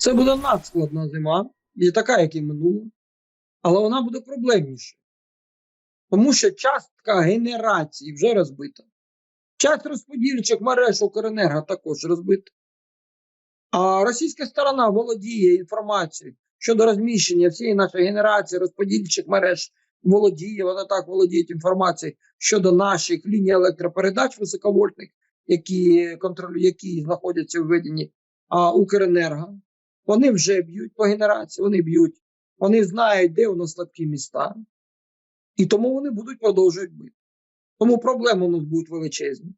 Це буде надскладна зима, не така, як і минула, але вона буде проблемніша. Тому що частка генерації вже розбита. Часть розподільчих мереж Укренерго також розбита. А російська сторона володіє інформацією щодо розміщення всієї нашої генерації розподільчих мереж. Володіє, вона так володіє інформацією щодо наших ліній електропередач високовольтних, які контролюють, які знаходяться в веденні Укренерго. Вони вже б'ють по генерації, вони б'ють, вони знають, де у нас слабкі міста, і тому вони будуть продовжувати бити. Тому проблеми у нас будуть величезні.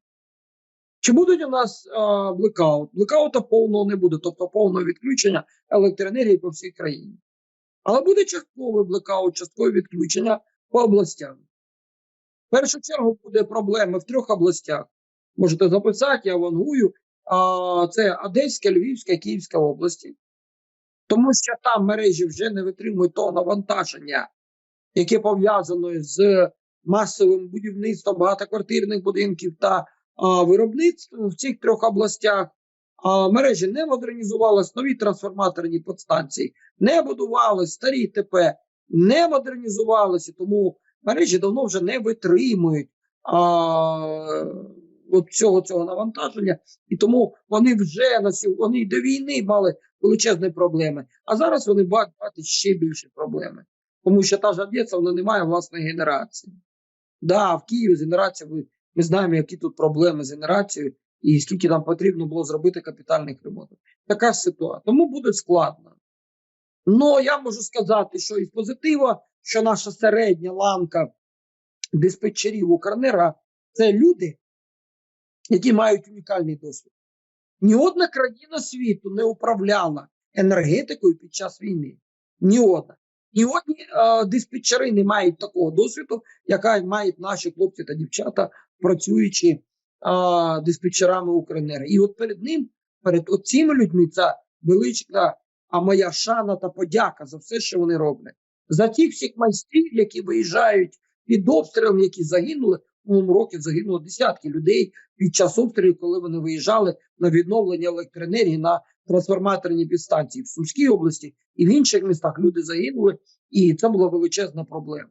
Чи будуть у нас блекаут? Блекаута повного не буде, тобто повного відключення електроенергії по всій країні. Але буде частковий блекаут, часткове відключення по областям. В першу чергу буде проблема в трьох областях. Можете записати, я вангую. А, це Одеська, Львівська, Київська області. Тому що там мережі вже не витримують того навантаження, яке пов'язано з масовим будівництвом багатоквартирних будинків та а, виробництвом в цих трьох областях. А, мережі не модернізувалися, нові трансформаторні підстанції не будувалися, старі ТП не модернізувалися, тому мережі давно вже не витримують а, от цього, цього навантаження, і тому вони вже на сьогодні, вони до війни мали величезні проблеми. А зараз вони бачать ще більші проблеми. Тому що та ж Одеса, вона не має власної генерації. Да, в Києві з генерацією, ми, знаємо, які тут проблеми з генерацією, і скільки нам потрібно було зробити капітальних ремонтів. Така ж ситуація. Тому буде складно. Ну, я можу сказати, що із позитива, що наша середня ланка диспетчерів Укренерго – це люди, які мають унікальний досвід. Ні одна країна світу не управляла енергетикою під час війни. Ні одна. Ні одні е, диспетчери не мають такого досвіду, яка мають наші хлопці та дівчата, працюючи е, диспетчерами Укренерго. І от перед ним, перед цими людьми, це велична а моя шана та подяка за все, що вони роблять. За тих всіх майстрів, які виїжджають під обстрілом, які загинули. Минулому році загинуло десятки людей під час обстрілів, коли вони виїжджали на відновлення електроенергії на трансформаторні підстанції в Сумській області і в інших містах люди загинули, і це була величезна проблема.